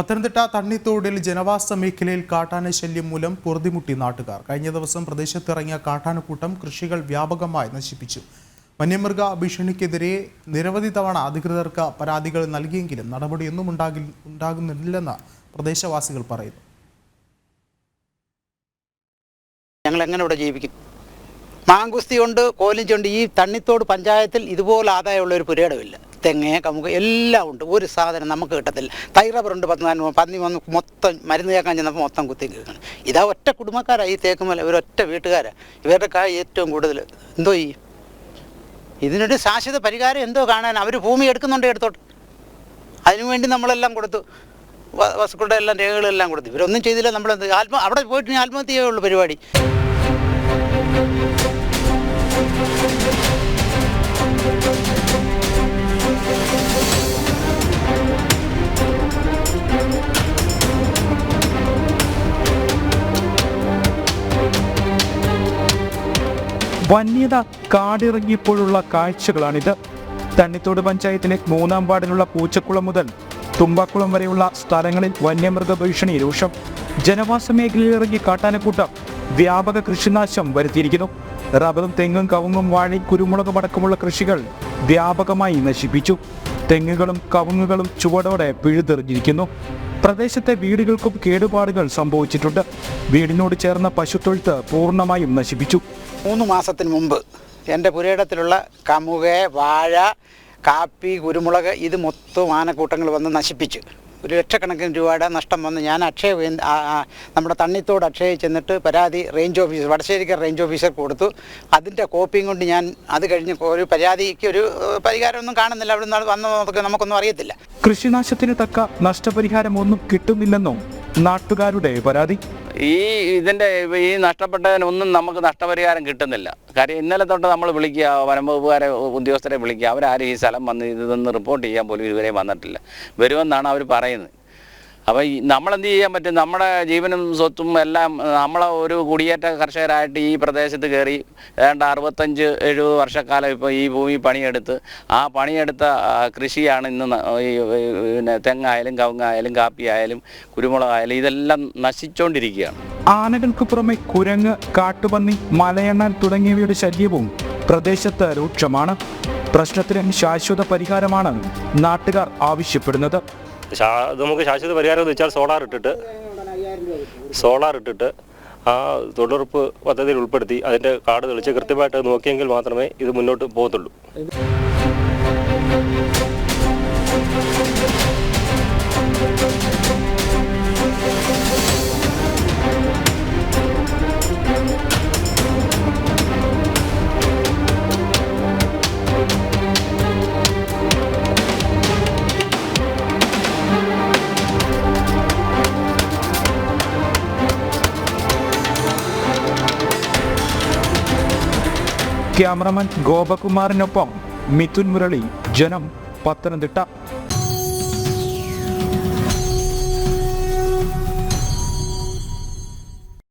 പത്തനംതിട്ട തണ്ണിത്തോടിൽ ജനവാസ മേഖലയിൽ കാട്ടാന ശല്യം മൂലം പൊറുതിമുട്ടി നാട്ടുകാർ. കഴിഞ്ഞ ദിവസം പ്രദേശത്തിറങ്ങിയ കാട്ടാനക്കൂട്ടം കൃഷികൾ വ്യാപകമായി നശിപ്പിച്ചു. വന്യമൃഗ ഭീഷണിക്കെതിരെ നിരവധി തവണ അധികൃതർക്ക് പരാതികൾ നൽകിയെങ്കിലും നടപടിയൊന്നും ഉണ്ടാകി ഉണ്ടാകുന്നില്ലെന്ന് പ്രദേശവാസികൾ പറയുന്നു. ഞങ്ങൾ എങ്ങനെ ഇവിടെ ജീവിക്കും? മാങ്കുസ്തി കൊണ്ട് കോലിഞ്ചുണ്ട് ഈ തണ്ണിത്തോട് പഞ്ചായത്തിൽ ഇതുപോലെ ആദായമുള്ള ഒരു പുരയിടമില്ല. തെങ്ങ് കമുക്ക് എല്ലാം ഉണ്ട്. ഒരു സാധനം നമുക്ക് കിട്ടത്തില്ല. തൈറബറുണ്ട് ഉണ്ട് നാല് പന്നി വന്ന് മൊത്തം മരുന്ന് കേൾക്കാൻ ചെന്നപ്പോൾ മൊത്തം കുത്തി കേൾക്കണം. ഇതാ ഒറ്റ കുടുംബക്കാരായി ഈ തേക്കുമല ഇവരൊറ്റ വീട്ടുകാരാണ് ഇവരുടെ കായ് ഏറ്റവും കൂടുതൽ. എന്തോ ഈ ഇതിനൊരു ശാശ്വത പരിഹാരം എന്തോ കാണാൻ അവർ ഭൂമി എടുക്കുന്നുണ്ട് എടുത്തോട്ട്. അതിനുവേണ്ടി നമ്മളെല്ലാം കൊടുത്തു. വസ്തുക്കളുടെ എല്ലാം രേഖകളെല്ലാം കൊടുത്തു. ഇവരൊന്നും ചെയ്തില്ല. നമ്മൾ ആത്മ അവിടെ പോയിട്ട് ആത്മഹത്യ ചെയ്യുള്ളൂ പരിപാടി. വന്യത കാടിറങ്ങിയപ്പോഴുള്ള കാഴ്ചകളാണിത്. തണ്ണിത്തോട് പഞ്ചായത്തിലെ മൂന്നാം വാർഡിലുള്ള പൂച്ചക്കുളം മുതൽ തുമ്പാക്കുളം വരെയുള്ള സ്ഥലങ്ങളിൽ വന്യമൃഗ ഭീഷണി രൂക്ഷം. ജനവാസ മേഖലയിലിറങ്ങി കാട്ടാനക്കൂട്ടം വ്യാപക കൃഷിനാശം വരുത്തിയിരിക്കുന്നു. റബറും തെങ്ങും കവുങ്ങും വാഴയും കുരുമുളകും അടക്കമുള്ള കൃഷികൾ വ്യാപകമായി നശിപ്പിച്ചു. തെങ്ങുകളും കവുങ്ങുകളും ചുവടോടെ പിഴുതെറിഞ്ഞിരിക്കുന്നു. പ്രദേശത്തെ വീടുകൾക്കും കേടുപാടുകൾ സംഭവിച്ചിട്ടുണ്ട്. വീടിനോട് ചേർന്ന പശുത്തൊഴുത്ത് പൂർണമായും നശിപ്പിച്ചു. മൂന്ന് മാസത്തിന് മുമ്പ് എന്റെ പുരയിടത്തിലുള്ള കമുക വാഴ കാപ്പി കുരുമുളക് ഇത് മൊത്തം ആനക്കൂട്ടങ്ങൾ വന്ന് നശിപ്പിച്ചു. ഒരു ലക്ഷക്കണക്കിന് രൂപയുടെ നഷ്ടം വന്ന് ഞാൻ അക്ഷയ നമ്മുടെ തണ്ണിത്തോട് അക്ഷയ ചെന്നിട്ട് പരാതി range officer Vadasserikkara range officer കൊടുത്തു. അതിന്റെ കോപ്പിയും കൊണ്ട് ഞാൻ അത് കഴിഞ്ഞ് ഒരു പരാതിക്ക് ഒരു പരിഹാരമൊന്നും കാണുന്നില്ല. അവിടെ നിന്ന് വന്ന് നമുക്ക് നമുക്കൊന്നും അറിയത്തില്ല. കൃഷിനാശത്തിന് തക്ക നഷ്ടപരിഹാരം ഒന്നും കിട്ടുന്നില്ലെന്നും നാട്ടുകാരുടെ പരാതി? ഈ ഇതിന്റെ ഈ നഷ്ടപ്പെട്ടതിനൊന്നും നമുക്ക് നഷ്ടപരിഹാരം കിട്ടുന്നില്ല. കാര്യം ഇന്നലെ തൊട്ട് നമ്മൾ വിളിക്കുക വനംവകുപ്പുകാരെ ഉദ്യോഗസ്ഥരെ വിളിക്കുക. അവരാരും ഈ സ്ഥലം വന്ന് ഇതൊന്ന് റിപ്പോർട്ട് ചെയ്യാൻ പോലും ഇതുവരെ വന്നിട്ടില്ല. വരുമെന്നാണ് അവർ പറയുന്നത്. അപ്പോൾ നമ്മൾ എന്ത് ചെയ്യാൻ പറ്റും? നമ്മുടെ ജീവനും സ്വത്തും എല്ലാം നമ്മളെ ഒരു കുടിയേറ്റ കർഷകരായിട്ട് ഈ പ്രദേശത്ത് കയറി ഏതാണ്ട് അറുപത്തഞ്ച് എഴുപത് വർഷക്കാലം ഇപ്പോൾ ഈ ഭൂമി പണിയെടുത്ത് ആ പണിയെടുത്ത കൃഷിയാണ് ഇന്ന് ഈ പിന്നെ തെങ്ങായാലും കവുങ്ങായാലും കാപ്പിയായാലും കുരുമുളകായാലും ഇതെല്ലാം നശിച്ചുകൊണ്ടിരിക്കുകയാണ് ആനകൾക്ക് പുറമെ കുരങ്ങ് കാട്ടുപന്നി മലയണ്ണാൻ തുടങ്ങിയവയുടെ ശല്യവും പ്രദേശത്ത് രൂക്ഷമാണ്. പ്രശ്നത്തിന് ശാശ്വത പരിഹാരമാണ് നാട്ടുകാർ ആവശ്യപ്പെടുന്നത്. ഇത് നമുക്ക് ശാശ്വത പരിഹാരം എന്ന് വെച്ചാൽ സോളാർ ഇട്ടിട്ട് സോളാർ ഇട്ടിട്ട് ആ തൊഴിലുറപ്പ് പദ്ധതിയിൽ ഉൾപ്പെടുത്തി അതിന്റെ കാർഡ് തെളിച്ച് കൃത്യമായിട്ട് നോക്കിയെങ്കിൽ മാത്രമേ ഇത് മുന്നോട്ട് പോകത്തുള്ളൂ. ക്യാമറമാൻ ഗോപകുമാറിനൊപ്പം മിഥുൻ മുരളി ജനം പത്തനംതിട്ട.